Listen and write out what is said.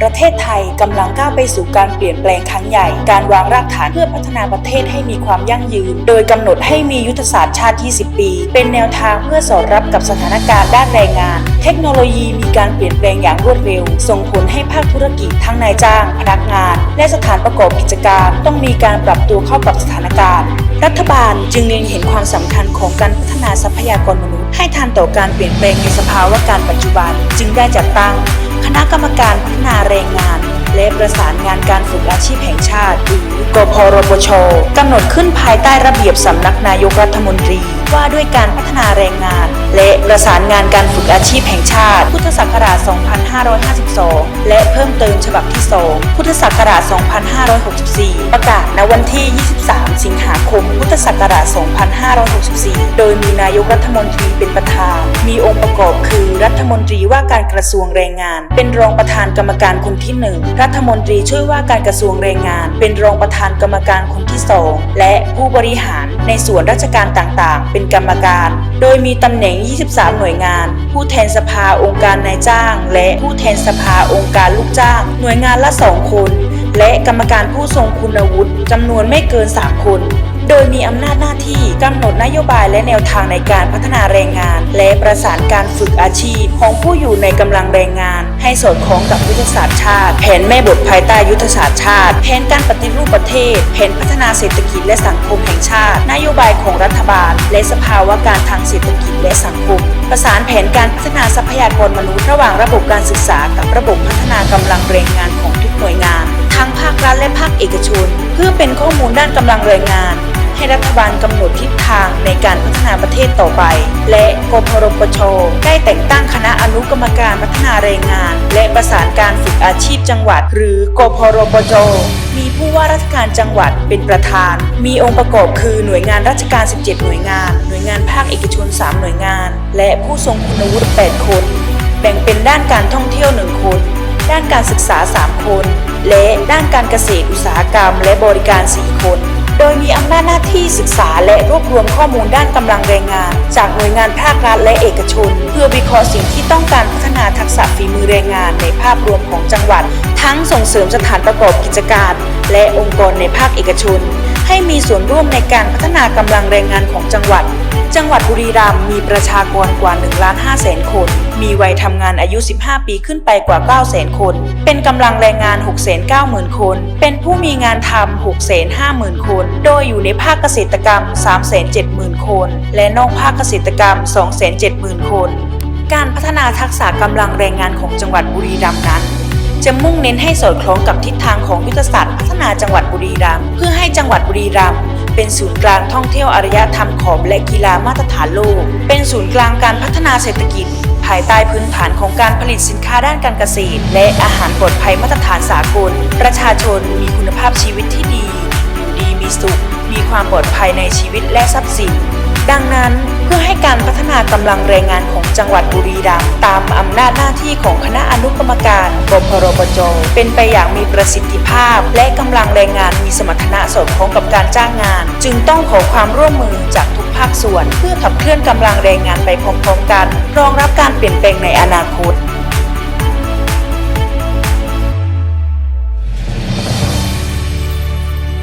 ประเทศไทยกำลังก้าวไปสู่การเปลี่ยนแปลงครั้งใหญ่ การวางรากฐานเพื่อพัฒนาประเทศให้มีความยั่งยืน โดยกำหนดให้มียุทธศาสตร์ชาติ 20 ปี เป็นแนวทางเพื่อสอดรับกับสถานการณ์ด้านแรงงาน เทคโนโลยีมีการเปลี่ยนแปลงอย่างรวดเร็ว ส่งผลให้ภาคธุรกิจทั้งนายจ้าง พนักงาน และสถานประกอบกิจการ ต้องมีการปรับตัวเข้ากับสถานการณ์ รัฐบาลจึงเล็งเห็นความสำคัญของการพัฒนาทรัพยากรมนุษย์ ให้ทันต่อการเปลี่ยนแปลงในสภาวะการปัจจุบัน จึงได้จัดตั้ง คณะกรรมการพัฒนาแรงงาน และประสานงานการฝึกอาชีพแห่งชาติหรือกพรปชกำหนดขึ้นภายใต้ระเบียบสำนักนายกรัฐมนตรี ว่าด้วยการพัฒนาแรงงาน และประสานงานการฝึกอาชีพแห่งชาติ พุทธศักราช 2552 และเพิ่มเติมฉบับที่ 2 พุทธศักราช 2564 ประกาศณวันที่ 23 สิงหาคม พุทธศักราช 2564 โดยมีนายกรัฐมนตรีเป็นประธาน มีองค์ประกอบคือรัฐมนตรีว่าการกระทรวงแรงงาน เป็นรองประธานกรรมการคนที่ 1 รัฐมนตรีช่วยว่าการกระทรวงแรงงาน เป็นรองประธานกรรมการคนที่ 2 และผู้บริหารในส่วนราชการต่างๆ เป็นกรรมการ โดยมีตำแหน่ง 23 หน่วยงาน ผู้แทนสภาองค์การนายจ้าง และผู้แทนสภาองค์การลูกจ้าง หน่วยงานละ 2 คน และกรรมการผู้ทรงคุณวุฒิจำนวนไม่เกิน 3 คน โดยมีอำนาจหน้าที่กำหนดนโยบายและแนวทางในการพัฒนาแรงงาน และประสานการฝึกอาชีพของผู้อยู่ในกำลังแรงงาน ให้สอดคล้องกับยุทธศาสตร์ชาติ แผนแม่บทภายใต้ยุทธศาสตร์ชาติ แผนการปฏิรูปประเทศ แผนพัฒนาเศรษฐกิจและสังคมแห่งชาติ นโยบายของรัฐบาล และสภาวะการทางเศรษฐกิจและสังคม ประสานแผนการพัฒนาทรัพยากรมนุษย์ระหว่างระบบการศึกษากับระบบพัฒนากำลังแรงงานของทุกหน่วยงาน ทั้งภาครัฐและภาคเอกชน เพื่อเป็นข้อมูลด้านกำลังแรงงาน ให้รัฐบาลกำหนดทิศทางในการพัฒนาประเทศต่อไป และกพรปชได้แต่งตั้งคณะอนุกรรมการพัฒนาแรงงาน และประสานการฝึกอาชีพจังหวัด หรือกพรปจมีผู้ว่าราชการจังหวัดเป็นประธาน มีองค์ประกอบคือหน่วยงานราชการ 17 หน่วยงาน หน่วยงานภาคเอกชน 3 หน่วยงาน และผู้ทรงคุณวุฒิ 8 คน แบ่งเป็นด้านการท่องเที่ยว 1 คน ด้านการศึกษา 3 คน และด้านการเกษตรอุตสาหกรรม และบริการ 4 คน โดยมีอำนาจหน้าที่ศึกษาและรวบรวมข้อมูลด้านกำลังแรงงาน จากหน่วยงานภาครัฐและเอกชน เพื่อวิเคราะห์สิ่งที่ต้องการพัฒนาทักษะฝีมือแรงงานในภาพรวมของจังหวัด ทั้งส่งเสริมสถานประกอบกิจการ และองค์กรในภาคเอกชน ให้มีส่วนร่วมในการพัฒนากำลังแรงงานของจังหวัด จังหวัดบุรีรัมย์มีประชากรกว่า1ล้าน5แสนคน มีวัยทำงานอายุ 15 ปีขึ้นไปกว่า9แสนคน เป็นกำลังแรงงาน6 9 0 0 0 0คน เป็นผู้มีงานทำ6 5 0 0 0 0คน โดยอยู่ในภาคเกษตรกรรม3 7 0 0 0 0คน และนอกภาคเกษตรกรรม2 7 0 0 0 0คน การพัฒนาทักษะกำลังแรงงานของจังหวัดบุรีรัมย์นั้น จะมุ่งเน้นให้สอดคล้องกับทิศทางของยุทธศาสตร์พัฒนาจังหวัดบุรีรัมย์เพื่อให้จังหวัดบุรีรัมย์เป็นศูนย์กลางท่องเที่ยวอารยธรรมขอบและกีฬามาตรฐานโลก เป็นศูนย์กลางการพัฒนาเศรษฐกิจ ภายใต้พื้นฐานของการผลิตสินค้าด้านการเกษตร และอาหารปลอดภัยมาตรฐานสากล ประชาชนมีคุณภาพชีวิตที่ดี อยู่ดีมีสุข มีความปลอดภัยในชีวิตและทรัพย์สิน ดังนั้น พื่อให้การพัฒนากำลังแรงงานของจังหวัดบุรีรัมย์ตามอำนาจหน้าที่ของคณะอนุกรรมการกพรปจเป็นไปอย่างมีประสิทธิภาพ และกำลังแรงงานมีสมรรถนะสอดคล้องกับการจ้างงาน จึงต้องขอความร่วมมือจากทุกภาคส่วน เพื่อขับเคลื่อนกำลังแรงงานไปพร้อมๆกัน รองรับการเปลี่ยนแปลงในอนาคต